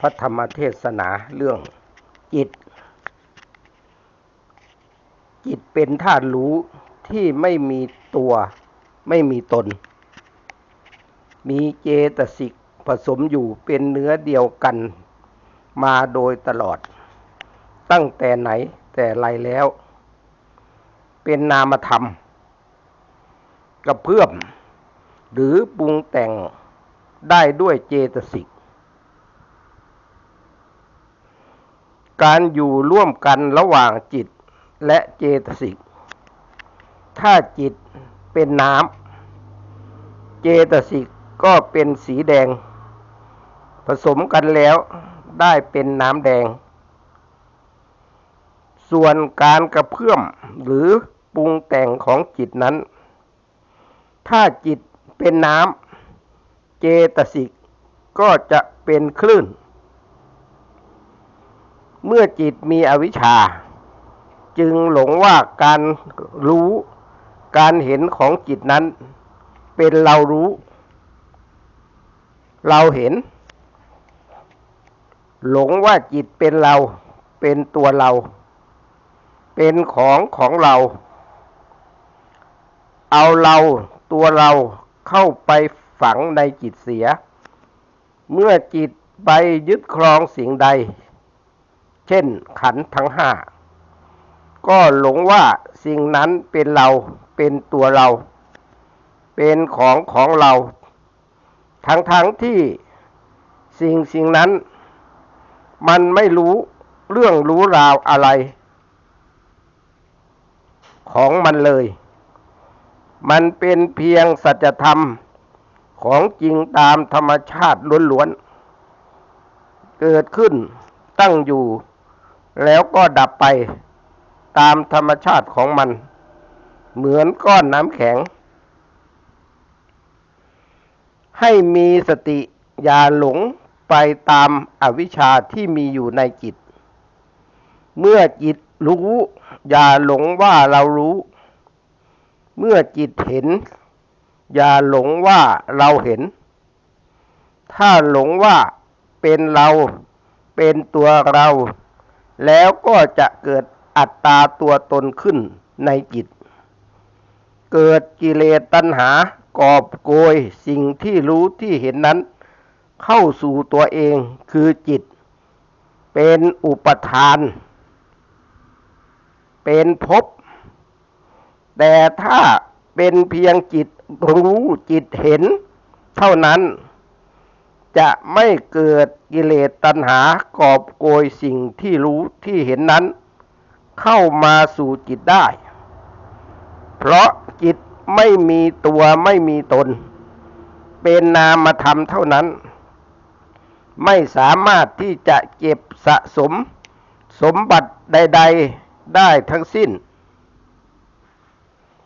พระธรรมเทศนาเรื่องจิต จิตเป็นธาตุรู้ที่ไม่มีตัวไม่มีตน มีเจตสิกผสมอยู่เป็นเนื้อเดียวกันมาโดยตลอด ตั้งแต่ไหนแต่ไรแล้ว เป็นนามธรรมกระเพื่อมหรือปรุงแต่งได้ด้วยเจตสิก การอยู่ร่วมกันระหว่างจิตและเจตสิก ถ้าจิตเป็นน้ำ เจตสิกก็เป็นสีแดง ผสมกันแล้วได้เป็นน้ำแดง ส่วนการกระเพื่อมหรือปรุงแต่งของจิตนั้น ถ้าจิตเป็นน้ำ เจตสิกก็จะเป็นคลื่น เมื่อจิตมีอวิชชา จึงหลงว่าการรู้การเห็นของจิตนั้น เป็นเรารู้ เราเห็น หลงว่าจิตเป็นเรา เป็นตัวเรา เป็นของของเรา เอาเราตัวเราเข้าไปฝังในจิตเสีย เมื่อจิตไปยึดครองสิ่งใด เช่นขันทั้งห้าก็หลงว่าสิ่งนั้นเป็นเราเป็นตัวเรา เป็นของของเรา ทั้งทั้งที่สิ่งสิ่งนั้น มันไม่รู้เรื่องรู้ราวอะไร ของมันเลย มันเป็นเพียงสัจธรรมของจริงตามธรรมชาติล้วนๆ เกิดขึ้นตั้งอยู่ แล้วก็ดับไปตามธรรมชาติของมัน เหมือนก้อนน้ำแข็ง ให้มีสติอย่าหลงไปตามอวิชชาที่มีอยู่ในจิต เมื่อจิตรู้อย่าหลงว่าเรารู้ เมื่อจิตเห็น อย่าหลงว่าเราเห็น ถ้าหลงว่าเป็นเราเป็นตัวเรา แล้วก็จะเกิดอัตตาตัวตนขึ้นในจิต เกิดกิเลสตัณหากอบโกยสิ่งที่รู้ที่เห็นนั้น เข้าสู่ตัวเองคือจิต เป็นอุปทาน เป็นภพแต่ถ้าเป็นเพียงจิตรู้จิตเห็น เท่านั้น จะไม่เกิดกิเลสตัณหากอบโกยสิ่งที่รู้ที่เห็นนั้น เข้ามาสู่จิตได้ เพราะจิตไม่มีตัวไม่มีตน เป็นนามธรรมเท่านั้น ไม่สามารถที่จะเก็บสะสม สมบัติใด ๆได้ทั้งสิ้น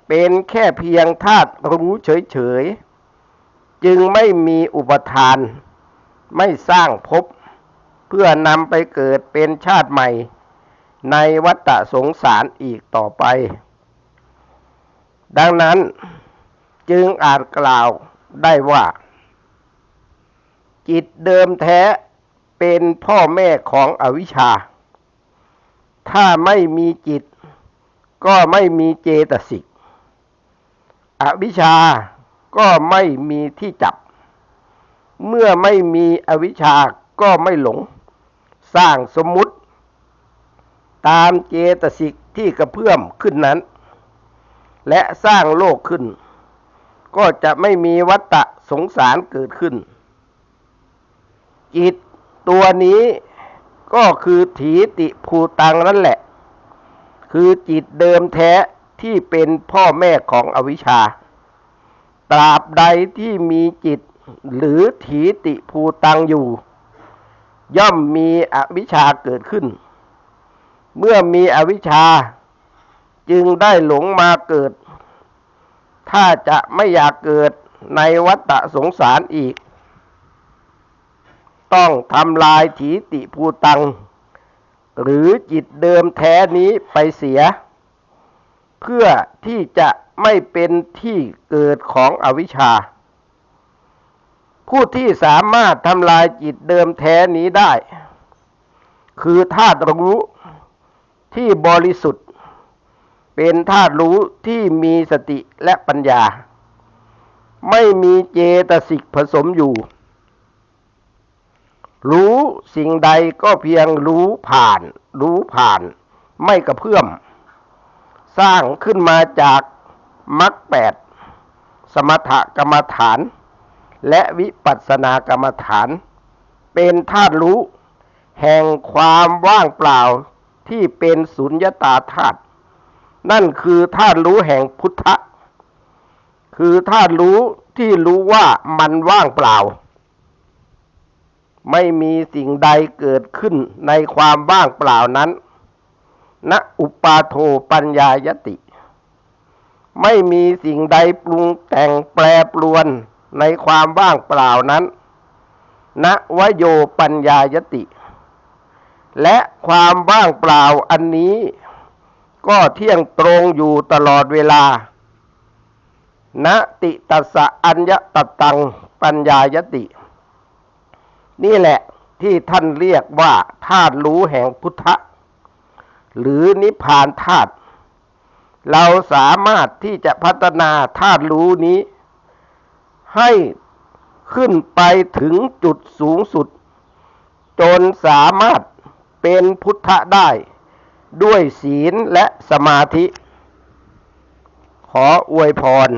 เป็นแค่เพียงธาตุรู้เฉยๆ จึงไม่มีอุปทาน ไม่สร้างภพเพื่อนำไปเกิดเป็นชาติใหม่ ในวัฏสงสารอีกต่อไป ดังนั้นจึงอาจกล่าวได้ว่า จิตเดิมแท้เป็นพ่อแม่ของอวิชชา ถ้าไม่มีจิตก็ไม่มีเจตสิก อวิชชาก็ไม่มีที่จับ เมื่อไม่มีอวิชชาก็ไม่หลง สร้างสมมุติ ตามเจตสิกที่กระเพื่อมขึ้นนั้น และสร้างโลกขึ้น ก็จะไม่มีวัฏฏะสงสารเกิดขึ้น จิตตัวนี้ก็คือถีติภูตังนั่นแหละ คือจิตเดิมแท้ที่เป็นพ่อแม่ของอวิชชา ตราบใดที่มีจิต หรือถีติภูตังอยู่ ย่อมมีอวิชชาเกิดขึ้น เมื่อมีอวิชชา จึงได้หลงมาเกิด ถ้าจะไม่อยากเกิดในวัฏสงสารอีก ต้องทำลายถีติภูตัง หรือจิตเดิมแท้นี้ไปเสีย เพื่อที่จะไม่เป็นที่เกิดของอวิชชา ผู้ที่สามารถทำลายจิตเดิมแท้นี้ได้ คือธาตุรู้ที่บริสุทธิ์ เป็นธาตุรู้ที่มีสติและปัญญา ไม่มีเจตสิกผสมอยู่ รู้สิ่งใดก็เพียงรู้ผ่าน รู้ผ่าน ไม่กระเพื่อม สร้างขึ้นมาจากมรรคแปดสมถกรรมฐาน และวิปัสสนากรรมฐาน เป็นธาตุรู้ แห่งความว่างเปล่าที่เป็นสุญญตาธาตุนั่นคือธาตุรู้แห่งพุทธะ คือธาตุรู้ที่รู้ว่ามันว่างเปล่า ไม่มีสิ่งใดเกิดขึ้นในความว่างเปล่านั้นณอุปาโทปัญญายติ ไม่มีสิ่งใดปรุงแต่งแปรปรวน ในความว่างเปล่านั้นณวโยปัญญายติ และความว่างเปล่าอันนี้ ก็เที่ยงตรงอยู่ตลอดเวลาณติตัสะอัญญตตังปัญญายติ นี่แหละที่ท่านเรียกว่าธาตุรู้แห่งพุทธะ หรือนิพพานธาตุเราสามารถที่จะพัฒนาธาตุรู้นี้ ให้ขึ้นไปถึงจุดสูงสุด จนสามารถเป็นพุทธะได้ ด้วยศีลและสมาธิ ขออวยพร